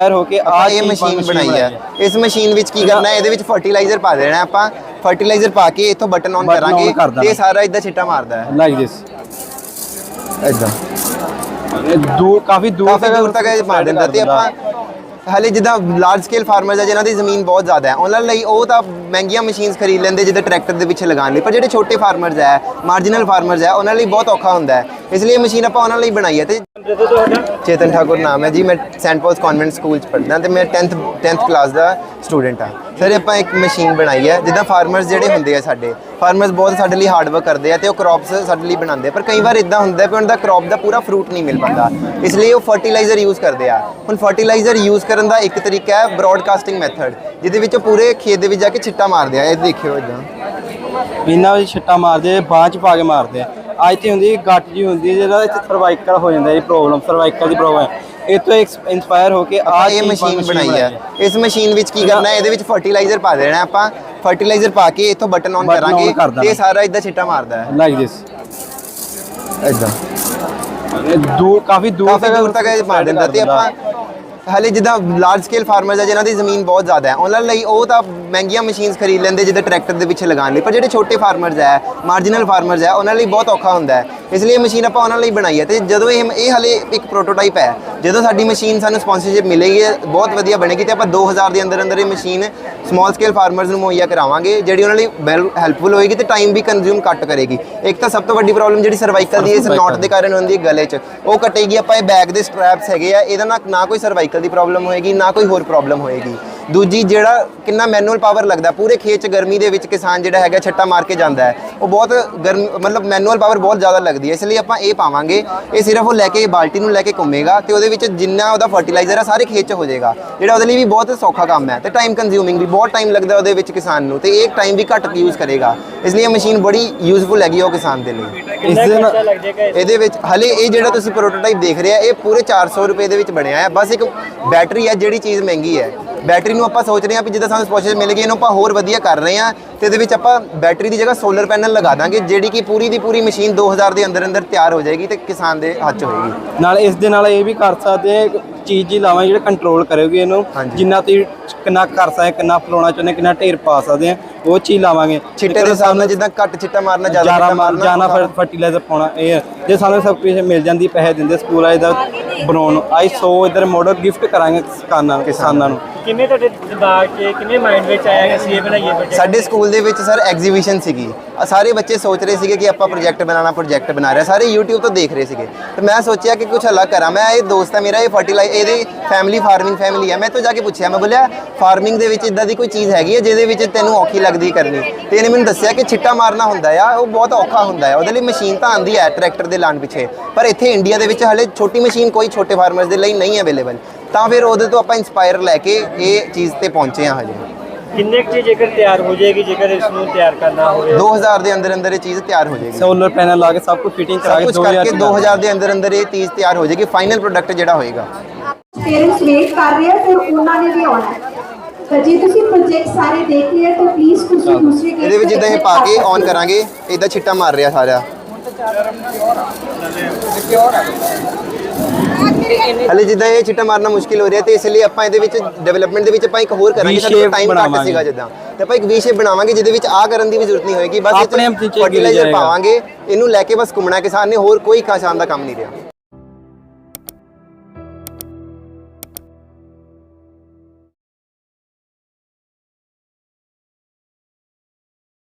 Fire ਹੋ ਕੇ ਆਪਾਂ ਇਹ ਮਸ਼ੀਨ ਬਣਾਈ ਹੈ। ਇਸ ਮਸ਼ੀਨ ਵਿੱਚ ਕੀ ਕਰਨਾ ਹੈ ਇਹਦੇ ਵਿੱਚ ਫਰਟੀਲਾਈਜ਼ਰ ਪਾ ਦੇਣਾ ਆਪਾਂ। ਫਰਟੀਲਾਈਜ਼ਰ ਪਾ ਕੇ ਇੱਥੋਂ ਬਟਨ ਔਨ ਕਰਾਂਗੇ। ਤੇ ਸਾਰਾ ਇਦਾਂ ਛਿੱਟਾ ਮਾਰਦਾ ਹੈ। ਲਾਈਕ ਦਿਸ ਇਦਾਂ। ਦੂਰ ਕਾਫੀ ਦੂਰ ਕਾਫੀ ਦੂਰ ਤੱਕ ਮਾਰ ਦਿੰਦਾ ਤੇ ਆਪਾਂ ਹਾਲੇ ਜਿੱਦਾਂ ਲਾਰਜ ਸਕੇਲ ਫਾਰਮਰਸ ਆ ਜਿਨ੍ਹਾਂ ਦੀ ਜ਼ਮੀਨ ਬਹੁਤ ਜ਼ਿਆਦਾ ਹੈ ਉਹਨਾਂ ਲਈ ਉਹ ਤਾਂ ਮਹਿੰਗੀਆਂ ਮਸ਼ੀਨਸ ਖਰੀਦ ਲੈਂਦੇ ਜਿੱਦਾਂ ਟਰੈਕਟਰ ਦੇ ਪਿੱਛੇ ਲਗਾਉਣ ਲਈ। ਪਰ ਜਿਹੜੇ ਛੋਟੇ ਫਾਰਮਰਸ ਹੈ ਮਾਰਜਨਲ ਫਾਰਮਰਸ ਹੈ ਉਹਨਾਂ ਲਈ ਬਹੁਤ ਔਖਾ ਹੁੰਦਾ ਹੈ। ਇਸ ਲਈ ਇਹ ਮਸ਼ੀਨ ਆਪਾਂ ਉਹਨਾਂ ਲਈ ਬਣਾਈ ਹੈ ਤੇ ਚੇਤਨ ਠਾਕੁਰ ਨਾਮ ਹੈ ਜੀ, ਮੈਂ ਸੈਂਟ ਪੌਲਸ ਕਨਵੈਂਟ ਸਕੂਲ ਚ ਪੜ੍ਹਦਾ ਤੇ ਮੈਂ 10th 10th ਕਲਾਸ ਦਾ ਸਟੂਡੈਂਟ ਹਾਂ। ਸਰ ਆਪਾਂ ਇੱਕ ਮਸ਼ੀਨ ਬਣਾਈ ਹੈ, ਜਿੱਦਾਂ ਫਾਰਮਰਸ ਜਿਹੜੇ ਹੁੰਦੇ ਆ ਸਾਡੇ ਫਾਰਮਰਸ ਬਹੁਤ ਸਾਡੇ ਲਈ ਹਾਰਡ ਵਰਕ ਕਰਦੇ ਆ ਤੇ ਉਹ ਕ੍ਰੌਪਸ ਸਾਡੇ ਲਈ ਬਣਾਉਂਦੇ ਪਰ ਕਈ ਵਾਰ ਇਦਾਂ ਹੁੰਦਾ ਹੈ ਕਿ ਉਹਨਾਂ ਦਾ ਕ੍ਰੌਪ ਦਾ ਪੂਰਾ ਫਰੂਟ ਨਹੀਂ ਮਿਲ ਪਾਉਂਦਾ। ਇਸ ਲਈ ਉਹ ਫਰਟੀਲਾਈਜ਼ਰ ਯੂਜ਼ ਕਰਦੇ ਆ। ਹੁਣ ਫਰਟੀਲਾਈਜ਼ਰ ਯੂਜ਼ ਕਰਨ ਦਾ ਇੱਕ ਤਰੀਕਾ ਹੈ ਬ੍ਰੌਡਕਾਸਟਿੰਗ ਮੈਥਡ ਜਿਹਦੇ ਵਿੱਚ ਉਹ ਪੂਰੇ ਖੇਤ ਦੇ ਵਿੱਚ ਜਾ ਕੇ ਛਿੱਟਾ ਮਾਰਦੇ ਆ। ਇਹ ਦੇਖਿਓ ਇਦਾਂ। ਇਹਨਾਂ ਵਿੱਚ ਛਿੱਟਾ ਮਾਰਦੇ ਬਾਂਹ ਚ ਪਾ ਕੇ ਮਾਰਦੇ। ਆ ਅੱਜ ਤੇ ਹੁੰਦੀ ਗੱਟ ਜੀ ਹੁੰਦੀ ਜਿਹੜਾ ਇੱਥੇ ਸਰਵਾਈਕਲ ਹੋ ਜਾਂਦਾ ਇਹ ਪ੍ਰੋਬਲਮ ਸਰਵਾਈਕਲ ਦੀ ਪ੍ਰੋਬਲਮ ਹੈ। ਇਹ ਤੋਂ ਇਨਸਪਾਇਰ ਹੋ ਕੇ ਆਹ ਇਹ ਮਸ਼ੀਨ ਬਣਾਈ ਹੈ। ਇਸ ਮਸ਼ੀਨ ਵਿੱਚ ਕੀ ਕਰਨਾ ਹੈ ਇਹਦੇ ਵਿੱਚ ਫਰਟੀਲਾਈਜ਼ਰ ਪਾ ਦੇਣਾ ਆਪਾਂ। ਫਰਟੀਲਾਈਜ਼ਰ ਪਾ ਕੇ ਇੱਥੋਂ ਬਟਨ ਔਨ ਕਰਾਂਗੇ। ਤੇ ਸਾਰਾ ਇਦਾਂ ਛਿੱਟਾ ਮਾਰਦਾ ਹੈ। ਲਾਈਕ ਦਿਸ ਇਦਾਂ। ਦੂਰ ਕਾਫੀ ਦੂਰ ਕਾਫੀ ਦੂਰ ਤੱਕ ਮਾਰ ਦਿੰਦਾ ਤੇ ਆਪਾਂ ਹਾਲੇ ਜਿੱਦਾਂ ਲਾਰਜ ਸਕੇਲ ਫਾਰਮਰਸ ਆ ਜਿਨ੍ਹਾਂ ਦੀ ਜ਼ਮੀਨ ਬਹੁਤ ਜ਼ਿਆਦਾ ਹੈ ਉਹਨਾਂ ਲਈ ਉਹ ਤਾਂ ਮਹਿੰਗੀਆਂ ਮਸ਼ੀਨਸ ਖਰੀਦ ਲੈਂਦੇ ਜਿੱਦਾਂ ਟਰੈਕਟਰ ਦੇ ਪਿੱਛੇ ਲਗਾਉਣ ਲਈ। ਪਰ ਜਿਹੜੇ ਛੋਟੇ ਫਾਰਮਰਸ ਹੈ ਮਾਰਜਨਲ ਫਾਰਮਰਸ ਹੈ ਉਹਨਾਂ ਲਈ ਬਹੁਤ ਔਖਾ ਹੁੰਦਾ ਹੈ। ਇਸ ਲਈ ਮਸ਼ੀਨ ਆਪਾਂ ਉਹਨਾਂ ਲਈ ਬਣਾਈ ਹੈ ਤੇ ਜਦੋਂ ਇਹ ਇਹ ਹਾਲੇ ਇੱਕ ਪ੍ਰੋਟੋਟਾਈਪ ਹੈ ਜਦੋਂ ਸਾਡੀ ਮਸ਼ੀਨ ਸਾਨੂੰ ਸਪਾਂਸਰਸ਼ਿਪ ਮਿਲੇਗੀ ਬਹੁਤ ਵਧੀਆ ਬਣੇਗੀ ਤੇ ਆਪਾਂ 2000 ਦੇ ਅੰਦਰ ਅੰਦਰ ਇਹ ਮਸ਼ੀਨ ਸਮਾਲ ਸਕੇਲ ਫਾਰਮਰਸ ਨੂੰ ਮੁਹੱਈਆ ਕਰਾਵਾਂਗੇ ਜਿਹੜੀ ਉਹਨਾਂ ਲਈ ਹੈਲਪਫੁਲ ਹੋਏਗੀ ਤੇ ਟਾਈਮ ਵੀ ਕੰਜ਼ਿਊਮ ਘੱਟ ਕਰੇਗੀ। ਇੱਕ ਤਾਂ ਸਭ ਤੋਂ ਵੱਡੀ ਪ੍ਰੋਬਲਮ ਜਿਹੜੀ ਸਰਵਾਈਕਲ ਦੀ ਇਸ ਨੋਟ ਦੇ ਕਾਰਨ ਹੁੰਦੀ ਹੈ ਗਲੇ 'ਚ ਉਹ ਕੱਟੇਗੀ ਆਪਾਂ ਇਹ ਬੈਗ ਦੇ ਸਟ੍ਰੈਪਸ ਹੈਗੇ ਆ ਇਹਦਾ ਨਾ ਕੋਈ ਸਰਵਾਈਕਲ ਦੀ ਪ੍ਰੋਬਲਮ ਹੋਏਗੀ ਨਾ ਕੋਈ ਹੋਰ ਪ੍ਰੋਬਲਮ ਹੋਏਗੀ। ਦੂਜੀ ਜਿਹੜਾ ਕਿੰਨਾ ਮੈਨੂਅਲ ਪਾਵਰ ਲੱਗਦਾ ਪੂਰੇ ਖੇਤ 'ਚ ਗਰਮੀ ਦੇ ਵਿੱਚ ਕਿਸਾਨ ਜਿਹੜਾ ਹੈਗਾ ਛੱਟਾ ਮਾਰ ਕੇ ਜਾਂਦਾ ਹੈ। ਉਹ ਬਹੁਤ ਗਰਮ ਮਤਲਬ ਮੈਨੂਅਲ ਪਾਵਰ ਬਹੁਤ ਜ਼ਿਆਦਾ ਲੱਗਦੀ ਹੈ। ਇਸ ਲਈ ਆਪਾਂ ਇਹ ਪਾਵਾਂਗੇ ਇਹ ਸਿਰਫ ਉਹ ਲੈ ਕੇ ਬਾਲਟੀ ਨੂੰ ਲੈ ਕੇ ਘੁੰਮੇਗਾ ਤੇ ਉਹਦੇ ਵਿੱਚ ਜਿੰਨਾ ਉਹਦਾ ਫਰਟੀਲਾਈਜ਼ਰ ਹੈ ਸਾਰੇ ਖੇਤ 'ਚ ਹੋ ਜਾਏਗਾ। ਜਿਹੜਾ ਉਹਦੇ ਲਈ ਵੀ ਬਹੁਤ ਸੌਖਾ ਕੰਮ ਹੈ ਤੇ ਟਾਈਮ ਕੰਜ਼ਿਊਮਿੰਗ ਵੀ ਬਹੁਤ ਟਾਈਮ ਲੱਗਦਾ ਉਹਦੇ ਵਿੱਚ ਕਿਸਾਨ ਨੂੰ ਤੇ ਇਹ ਟਾਈਮ ਵੀ ਘੱਟ ਯੂਜ਼ ਕਰੇਗਾ। ਇਸ ਲਈ ਇਹ ਮਸ਼ੀਨ ਬੜੀ ਯੂਜ਼ਫੁਲ ਹੈਗੀ ਉਹ ਕਿਸਾਨ ਦੇ ਲਈ। ਇਸ ਦੇ ਨਾਲ ਇਹਦੇ ਵਿੱਚ ਹਲੇ ਇਹ ਜਿਹੜਾ ਤੁਸੀਂ ਪ੍ਰੋਟੋਟਾਈਪ ਦੇਖ ਰਹੇ ਆ ਇਹ ਪੂਰੇ 400 ਰੁਪਏ ਦੇ ਵਿੱਚ ਬਣਿਆ ਹੈ ਬਸ ਇੱਕ ਬੈਟਰੀ ਹੈ ਜਿਹੜੀ ਚੀਜ਼ ਮਹਿੰਗੀ ਹੈ। ਬੈਟਰੀ ਨੂੰ ਆਪਾਂ ਸੋਚ ਰਹੇ ਹਾਂ ਵੀ ਜਿੱਦਾਂ ਸਾਨੂੰ ਸਪੋਸ਼ਲ ਮਿਲ ਗਈ ਇਹਨੂੰ ਆਪਾਂ ਹੋਰ ਵਧੀਆ ਕਰ ਰਹੇ ਹਾਂ ਤੇ ਇਹਦੇ ਵਿੱਚ ਆਪਾਂ ਬੈਟਰੀ ਦੀ ਜਗ੍ਹਾ ਸੋਲਰ ਪੈਨਲ ਲਗਾ ਦਾਂਗੇ ਜਿਹੜੀ ਕਿ ਪੂਰੀ ਦੀ ਪੂਰੀ ਮਸ਼ੀਨ 2000 ਦੇ ਅੰਦਰ ਅੰਦਰ ਤਿਆਰ ਹੋ ਜਾਏਗੀ ਤੇ ਕਿਸਾਨ ਦੇ ਹੱਥ 'ਚ ਹੋਏਗੀ ਨਾਲ ਇਸ ਦੇ ਨਾਲ ਇਹ ਵੀ ਕਰ ਸਕਦੇ ਆ ਚੀਜ਼ ਜੀ ਲਾਵਾਂਗੇ ਜਿਹੜਾ ਕੰਟਰੋਲ ਕਰੇਗੀ ਇਹਨੂੰ। ਜਿੰਨਾ ਤੁਸੀਂ ਕਿੰਨਾ ਕਰ ਸਕਦੇ ਕਿੰਨਾ ਫਲਾਉਣਾ ਚਾਹੁੰਦੇ ਕਿੰਨਾ ਢੇਰ ਪਾ ਸਕਦੇ ਆ ਉਹ ਚੀਜ਼ ਲਾਵਾਂਗੇ ਛਿੱਟੇ ਦੇ ਹਿਸਾਬ ਨਾਲ ਜਿੱਦਾਂ ਘੱਟ ਛਿੱਟਾ ਮਾਰਨਾ ਜ਼ਿਆਦਾ ਮਾਰਨਾ ਫਿਰ ਫਰਟੀਲਾਈਜ਼ਰ ਪਾਉਣਾ ਇਹ। ਜੇ ਸਾਨੂੰ ਸਭ ਕੁਝ ਮਿਲ ਜਾਂਦੀ ਪੈਸੇ ਦਿੰਦੇ ਸਕੂਲ ਵਾਲੇ ਦਾ ਬਣਾਉਣ ਆਈ 100 ਇਧਰ ਮਾਡਲ ਗਿਫਟ ਕਰਾਂਗੇ ਕਿਸਾਨਾਂ ਕਿਸਾਨਾਂ ਨੂੰ। ਕਿੰਨੇ ਤੁਹਾਡੇ ਦਿਮਾਗ 'ਚ ਕਿੰਨੇ ਮਾਈਂਡ ਵਿੱਚ ਆਇਆ ਕਿ ਅਸੀਂ ਇਹ ਬਣਾਈਏ ਪ੍ਰੋਜੈਕਟ ਸਾਡੇ ਸਕੂਲ ਦੇ ਵਿੱਚ ਸਰ ਐਗਜ਼ੀਬਿਸ਼ਨ ਸੀਗੀ। ਆ ਸਾਰੇ ਬੱਚੇ ਸੋਚ ਰਹੇ ਸੀਗੇ ਕਿ ਆਪਾਂ ਪ੍ਰੋਜੈਕਟ ਬਣਾਉਣਾ ਪ੍ਰੋਜੈਕਟ ਬਣਾ ਰਹੇ। ਸਾਰੇ YouTube ਤੋਂ ਦੇਖ ਰਹੇ ਸੀਗੇ। ਤੇ ਮੈਂ ਸੋਚਿਆ ਕਿ ਕੁਝ ਅਲੱਗ ਕਰਾਂ। ਮੈਂ ਇਹ ਦੋਸਤ ਹੈ ਮੇਰਾ ਇਹ ਫਰਟੀਲਾਈਜ਼ ਇਹਦੀ ਫੈਮਿਲੀ ਫਾਰਮਿੰਗ ਫੈਮਿਲੀ ਹੈ ਮੈਂ ਤੋਂ ਜਾ ਕੇ ਪੁੱਛਿਆ ਮੈਂ ਬੋਲਿਆ ਫਾਰਮਿੰਗ ਦੇ ਵਿੱਚ ਇਦਾਂ ਦੀ ਕੋਈ ਚੀਜ਼ ਹੈਗੀ ਹੈ ਜਿਹਦੇ ਵਿੱਚ ਤੈਨੂੰ ਔਖੀ ਲੱਗਦੀ ਕਰਨੀ? ਤੇ ਇਹਨੇ ਮੈਨੂੰ ਦੱਸਿਆ ਕਿ ਛਿੱਟਾ ਮਾਰਨਾ ਹੁੰਦਾ ਆ ਉਹ ਬਹੁਤ ਔਖਾ ਹੁੰਦਾ ਹੈ ਉਹਦੇ ਲਈ ਮਸ਼ੀਨ ਤਾਂ ਆਂਦੀ ਹੈ ਟਰੈਕਟਰ ਦੇ ਲਾਣ ਪਿੱਛੇ। ਪਰ ਇੱਥੇ ਇੰਡੀਆ ਦੇ ਵਿੱਚ ਹਲੇ ਛੋਟੀ ਮਸ਼ੀਨ ਕੋਈ ਛੋਟੇ ਫਾਰਮਰਸ ਦੇ ਲਈ ਨਹੀਂ ਅਵੇਲੇਬਲ। ਤਾਂ ਫਿਰ ਉਹਦੇ ਤੋਂ ਆਪਾਂ ਇਨਸਪਾਇਰ ਲੈ ਕੇ ਇਹ ਚੀਜ਼ ਤੇ ਪਹੁੰਚੇ ਹਾਂ ਹਜੇ। ਕਿੰਨੇ ਕੁ ਜੇਕਰ ਤਿਆਰ ਹੋ ਜਾਏਗੀ ਜੇਕਰ ਇਸ ਨੂੰ ਤਿਆਰ ਕਰਨਾ ਹੋਵੇ? 2000 ਦੇ ਅੰਦਰ ਅੰਦਰ ਇਹ ਚੀਜ਼ ਤਿਆਰ ਹੋ ਜਾਏਗੀ। ਸੋਲਰ ਪੈਨਲ ਲਾ ਕੇ ਸਭ ਕੁਝ ਫਿਟਿੰਗ ਕਰਾ ਸਭ ਕੇ ਕੁਝ 2000 ਕਰਕੇ 2000 ਦੇ ਅੰਦਰ ਅੰਦਰ ਇਹ ਚੀਜ਼ ਤਿਆਰ ਹੋ ਜਾਏਗੀ ਫਾਈਨਲ ਪ੍ਰੋਡਕਟ ਜਿਹੜਾ ਹੋਏਗਾ। ਪੇਰੈਂਟਸ ਵੇਟ ਕਰ ਰਹੇ ਆ ਫਿਰ ਉਹਨਾਂ ਨੇ ਵੀ ਆਉਣਾ। ਹੈ ਤਾਂ ਜੇ ਤੁਸੀਂ ਪ੍ਰੋਜੈਕਟ ਸਾਰੇ ਦੇਖ ਲਿਆ ਤਾਂ ਪਲੀਜ਼ ਤੁਸੀਂ ਦੂਸਰੇ ਗੇਟ ਇਹਦੇ ਵਿੱਚ ਜਿੱਦਾਂ ਇਹ ਪਾ ਕੇ ਔਨ ਕਰਾਂਗੇ ਇਦਾਂ ਛਿੱਟਾ ਮਾਰ ਰਿਹਾ ਸਾਰਾ ਹਲੇ ਜਿੱਦਾਂ ਇਹ ਛਿੱਟਾ ਮਾਰਨਾ ਮੁਸ਼ਕਿਲ ਹੋ ਰਿਹਾ ਤੇ ਇਸ ਲਈ ਆਪਾਂ ਇਹਦੇ ਵਿੱਚ ਡਿਵੈਲਪਮੈਂਟ ਦੇ ਵਿੱਚ ਆਪਾਂ ਇੱਕ ਹੋਰ ਕਰਾਂਗੇ ਸਾਡੇ V-shape ਟਾਈਮ ਘੱਟ। ਸੀਗਾ ਜਿੱਦਾਂ ਤੇ ਆਪਾਂ ਇੱਕ ਵੀ ਸ਼ੇਪ ਬਣਾਵਾਂਗੇ ਜਿਹਦੇ ਵਿੱਚ ਆ ਕਰਨ ਦੀ ਵੀ ਜ਼ਰੂਰਤ ਨਹੀਂ ਹੋਏਗੀ ਬਸ ਫਰਟੀਲਾਈਜ਼ਰ। ਪਾਵਾਂਗੇ ਇਹਨੂੰ ਲੈ ਕੇ ਬਸ ਘੁੰਮਣਾ ਕਿਸਾਨ ਨੇ ਹੋਰ ਕੋਈ ਕਿਸਾਨ ਦਾ ਕੰਮ ਨਹੀਂ ਰਿਹਾ